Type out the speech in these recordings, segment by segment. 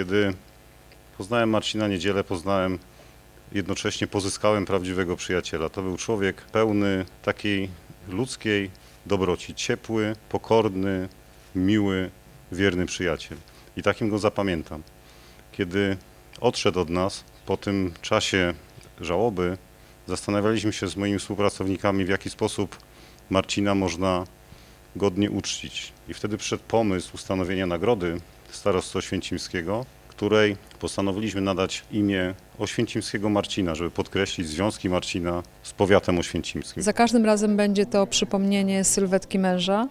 Kiedy poznałem Marcina Niedzielę, poznałem jednocześnie pozyskałem prawdziwego przyjaciela. To był człowiek pełny takiej ludzkiej dobroci, ciepły, pokorny, miły, wierny przyjaciel. I takim go zapamiętam. Kiedy odszedł od nas, po tym czasie żałoby, zastanawialiśmy się z moimi współpracownikami, w jaki sposób Marcina można godnie uczcić. I wtedy przyszedł pomysł ustanowienia nagrody starostwa oświęcimskiego, której postanowiliśmy nadać imię Oświęcimskiego Marcina, żeby podkreślić związki Marcina z powiatem oświęcimskim. Za każdym razem będzie to przypomnienie sylwetki męża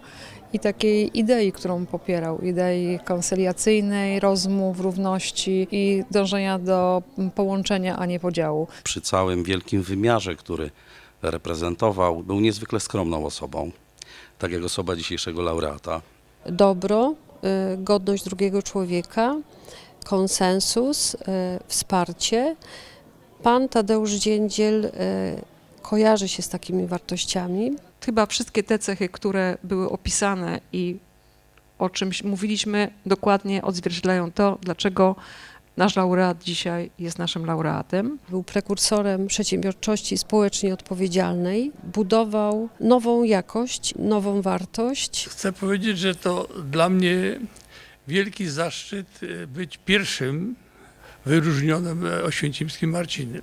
i takiej idei, którą popierał, idei konsyliacyjnej, rozmów, równości i dążenia do połączenia, a nie podziału. Przy całym wielkim wymiarze, który reprezentował, był niezwykle skromną osobą, tak jak osoba dzisiejszego laureata. dobro, godność drugiego człowieka, konsensus, y, wsparcie. Pan Tadeusz Dziędziel y, kojarzy się z takimi wartościami. Chyba wszystkie te cechy, które były opisane i o czymś mówiliśmy, dokładnie odzwierciedlają to, dlaczego nasz laureat dzisiaj jest naszym laureatem. Był prekursorem przedsiębiorczości społecznie odpowiedzialnej, budował nową jakość, nową wartość. Chcę powiedzieć, że to dla mnie wielki zaszczyt e, być pierwszym wyróżnionym e, oświęcimskim Marcinem.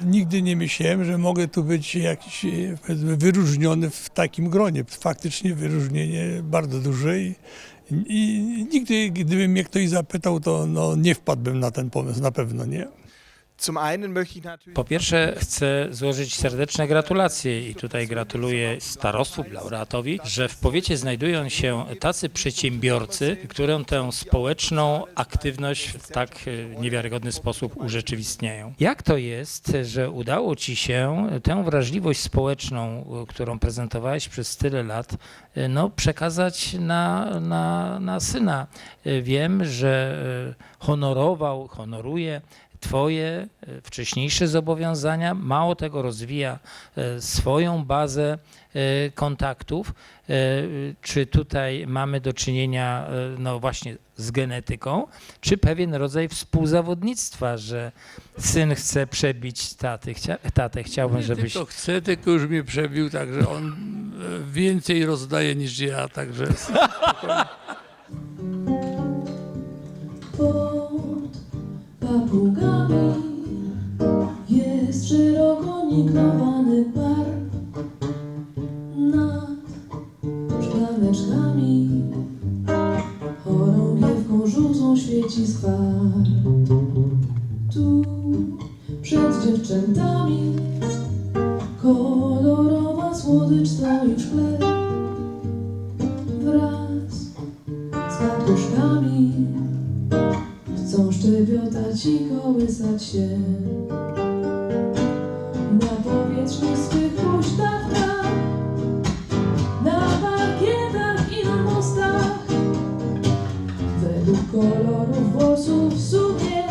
Nigdy nie myślałem, że mogę tu być jakiś e, wyróżniony w takim gronie. Faktycznie wyróżnienie bardzo duże i, i nigdy, gdyby mnie ktoś zapytał, to no, nie wpadłbym na ten pomysł, na pewno nie. Po pierwsze chcę złożyć serdeczne gratulacje i tutaj gratuluję starostwu, laureatowi, że w powiecie znajdują się tacy przedsiębiorcy, którą tę społeczną aktywność w tak e, niewiarygodny sposób urzeczywistniają. Jak to jest, że udało Ci się tę wrażliwość społeczną, e, którą prezentowałeś przez tyle lat, e, no, przekazać na, na, na syna? Wiem, że honorował, honoruje Twoje e, wcześniejsze zobowiązania, mało tego rozwija e, swoją bazę e, kontaktów. Czy tutaj mamy do czynienia no właśnie z genetyką, czy pewien rodzaj współzawodnictwa, że syn chce przebić taty, Chcia, tatę. Chciałbym, Nie żebyś... tylko chce, tylko już mnie przebił, także on więcej rozdaje niż ja, także Pod papugami tu przed dziewczętami kolorowa słodycz stoi w szkle wraz z katuszkami Chcą szczebiotać i kołysać się kolorów włosów, sukienki.